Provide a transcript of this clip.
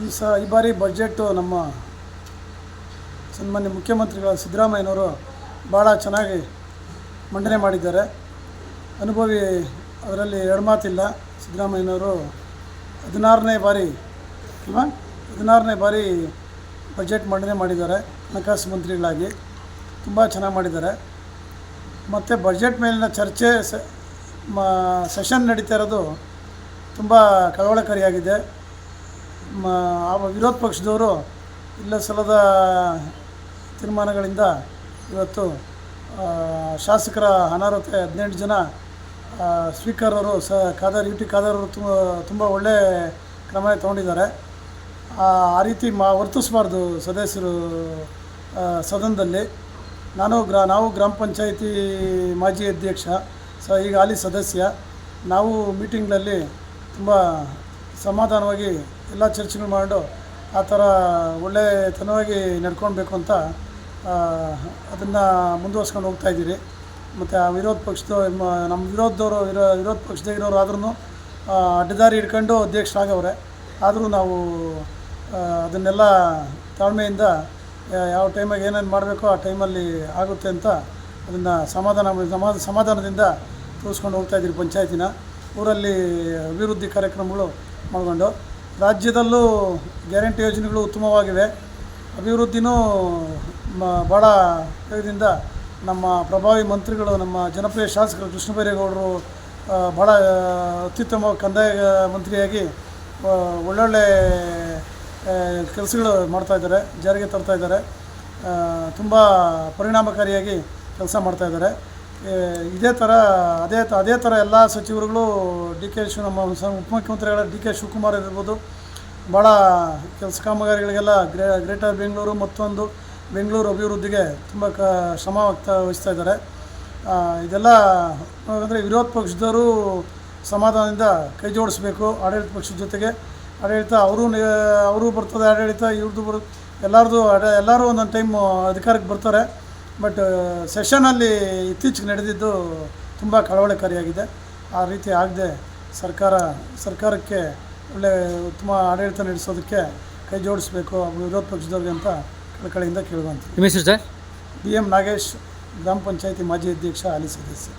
ಈ ಸ, ಈ ಬಾರಿ ಬಜೆಟ್ಟು ನಮ್ಮ ಸನ್ಮಾನ್ಯ ಮುಖ್ಯಮಂತ್ರಿಗಳ ಸಿದ್ದರಾಮಯ್ಯನವರು ಭಾಳ ಚೆನ್ನಾಗಿ ಮಂಡನೆ ಮಾಡಿದ್ದಾರೆ. ಅನುಭವಿ ಅದರಲ್ಲಿ ಎರಡು ಮಾತಿಲ್ಲ. ಸಿದ್ದರಾಮಯ್ಯನವರು ಹದಿನಾರನೇ ಬಾರಿ ಅಲ್ವಾ? ಹದಿನಾರನೇ ಬಾರಿ ಬಜೆಟ್ ಮಂಡನೆ ಮಾಡಿದ್ದಾರೆ ಹಣಕಾಸು ಮಂತ್ರಿಗಳಾಗಿ. ತುಂಬ ಚೆನ್ನಾಗಿ ಮಾಡಿದ್ದಾರೆ. ಮತ್ತು ಬಜೆಟ್ ಮೇಲಿನ ಚರ್ಚೆ ಸೆಷನ್ ನಡೀತಾ ಇರೋದು ತುಂಬ ಕಳವಳಕಾರಿಯಾಗಿದೆ. ಮ ವಿರೋಧ ಪಕ್ಷದವರು ಇಲ್ಲ ಸಲ್ಲದ ತೀರ್ಮಾನಗಳಿಂದ ಇವತ್ತು ಶಾಸಕರ ಅನರ್ಹತೆ ಹದಿನೆಂಟು ಜನ ಆ, ಸ್ಪೀಕರ್ ಅವರು ಸ ಖಾದರ್ ಯು ಟಿ ಖಾದರ್ ಅವರು ತುಂಬ ತುಂಬ ಒಳ್ಳೆ ಕ್ರಮ ತೊಗೊಂಡಿದ್ದಾರೆ. ಆ ರೀತಿ ಮಾ ವರ್ತಿಸಬಾರ್ದು ಸದಸ್ಯರು ಸದನದಲ್ಲಿ. ನಾನು ಗ್ರಾ ನಾವು ಗ್ರಾಮ ಪಂಚಾಯಿತಿ ಮಾಜಿ ಅಧ್ಯಕ್ಷ ಸ ಈಗ ಹಾಲಿ ಸದಸ್ಯ. ನಾವು ಮೀಟಿಂಗ್ನಲ್ಲಿ ತುಂಬ ಸಮಾಧಾನವಾಗಿ ಎಲ್ಲ ಚರ್ಚೆಗಳು ಮಾಡಿ ಆ ಥರ ಒಳ್ಳೆತನವಾಗಿ ನಡ್ಕೊಳ್ಬೇಕು ಅಂತ ಅದನ್ನು ಮುಂದುವರ್ಸ್ಕೊಂಡು ಹೋಗ್ತಾ ಇದ್ದೀರಿ. ಮತ್ತು ಆ ವಿರೋಧ ಪಕ್ಷದ ನಮ್ಮ ವಿರೋಧದವರು, ವಿರೋ, ವಿರೋಧ ಪಕ್ಷದಾಗಿರೋರು ಆದ್ರೂ ಅಡ್ಡದಾರಿ ಹಿಡ್ಕೊಂಡು ಅಧ್ಯಕ್ಷರಾಗವ್ರೆ. ಆದರೂ ನಾವು ಅದನ್ನೆಲ್ಲ ತಾಳ್ಮೆಯಿಂದ ಯಾವ ಟೈಮಾಗ ಏನೇನು ಮಾಡಬೇಕೋ ಆ ಟೈಮಲ್ಲಿ ಆಗುತ್ತೆ ಅಂತ ಅದನ್ನು ಸಮಾಧಾನ, ಸಮಾಧ, ಸಮಾಧಾನದಿಂದ ತೋರಿಸ್ಕೊಂಡು ಹೋಗ್ತಾ ಇದ್ದೀರಿ ಪಂಚಾಯತಿನ. ಊರಲ್ಲಿ ಅಭಿವೃದ್ಧಿ ಕಾರ್ಯಕ್ರಮಗಳು ಮಾಡಿಕೊಂಡು ರಾಜ್ಯದಲ್ಲೂ ಗ್ಯಾರಂಟಿ ಯೋಜನೆಗಳು ಉತ್ತಮವಾಗಿವೆ. ಅಭಿವೃದ್ಧಿನೂ ಭಾಳ ಇದರಿಂದ ನಮ್ಮ ಪ್ರಭಾವಿ ಮಂತ್ರಿಗಳು ನಮ್ಮ ಜನಪ್ರಿಯ ಶಾಸಕರು ಕೃಷ್ಣ ಬೈರೇಗೌಡರು ಭಾಳ ಅತ್ಯುತ್ತಮ ಕಂದಾಯ ಮಂತ್ರಿಯಾಗಿ ಒಳ್ಳೊಳ್ಳೆ ಕೆಲಸಗಳು ಮಾಡ್ತಾಯಿದ್ದಾರೆ ಜಾರಿಗೆ ತರ್ತಾ ಇದ್ದಾರೆ. ತುಂಬ ಪರಿಣಾಮಕಾರಿಯಾಗಿ ಕೆಲಸ ಮಾಡ್ತಾ ಇದ್ದಾರೆ. ಏ, ಇದೇ ಥರ ಅದೇ ಅದೇ ಥರ ಎಲ್ಲ ಸಚಿವರುಗಳು ಡಿ ಕೆ ಶಿವ ನಮ್ಮ ಉಪಮುಖ್ಯಮಂತ್ರಿಗಳ ಡಿ ಕೆ ಶಿವಕುಮಾರ್ ಇರ್ಬೋದು ಭಾಳ ಕೆಲಸ ಕಾಮಗಾರಿಗಳಿಗೆಲ್ಲ ಗ್ರೇ, ಗ್ರೇಟರ್ ಬೆಂಗಳೂರು ಮತ್ತೊಂದು ಬೆಂಗಳೂರು ಅಭಿವೃದ್ಧಿಗೆ ತುಂಬ ಕ, ಶ್ರಮ ವಹಿಸ್ತಾ ಇದ್ದಾರೆ. ಇದೆಲ್ಲ, ಅಂದರೆ ವಿರೋಧ ಪಕ್ಷದವರು ಸಮಾಧಾನದಿಂದ ಕೈ ಜೋಡಿಸ್ಬೇಕು ಆಡಳಿತ ಪಕ್ಷದ ಜೊತೆಗೆ. ಆಡಳಿತ ಅವರು ಅವರು ಬರ್ತದೆ ಆಡಳಿತ ಇವ್ರದ್ದು ಬರ್, ಎಲ್ಲರದು ಆಡ, ಎಲ್ಲರೂ ಒಂದೊಂದು ಟೈಮ್ ಅಧಿಕಾರಕ್ಕೆ ಬರ್ತಾರೆ. ಬಟ್ ಸೆಷನಲ್ಲಿ ಇತ್ತೀಚೆಗೆ ನಡೆದಿದ್ದು ತುಂಬ ಕಳವಳಕಾರಿಯಾಗಿದೆ. ಆ ರೀತಿ ಆಗದೆ ಸರ್ಕಾರ ಸರ್ಕಾರಕ್ಕೆ ಒಳ್ಳೆ ಉತ್ತಮ ಆಡಳಿತ ನಡೆಸೋದಕ್ಕೆ ಕೈ ಜೋಡಿಸ್ಬೇಕು ವಿರೋಧ ಪಕ್ಷದವ್ರಿಗೆ ಅಂತ ಕಳಕಳಿಯಿಂದ ಕೇಳುವಂಥ ನಿಮ್ಮ ಹೆಸರು ಸರ್? ಬಿ ಎಂ ನಾಗೇಶ್ ಗ್ರಾಮ ಪಂಚಾಯತಿ ಮಾಜಿ ಅಧ್ಯಕ್ಷ ಹಾಲಿ ಸದಸ್ಯ.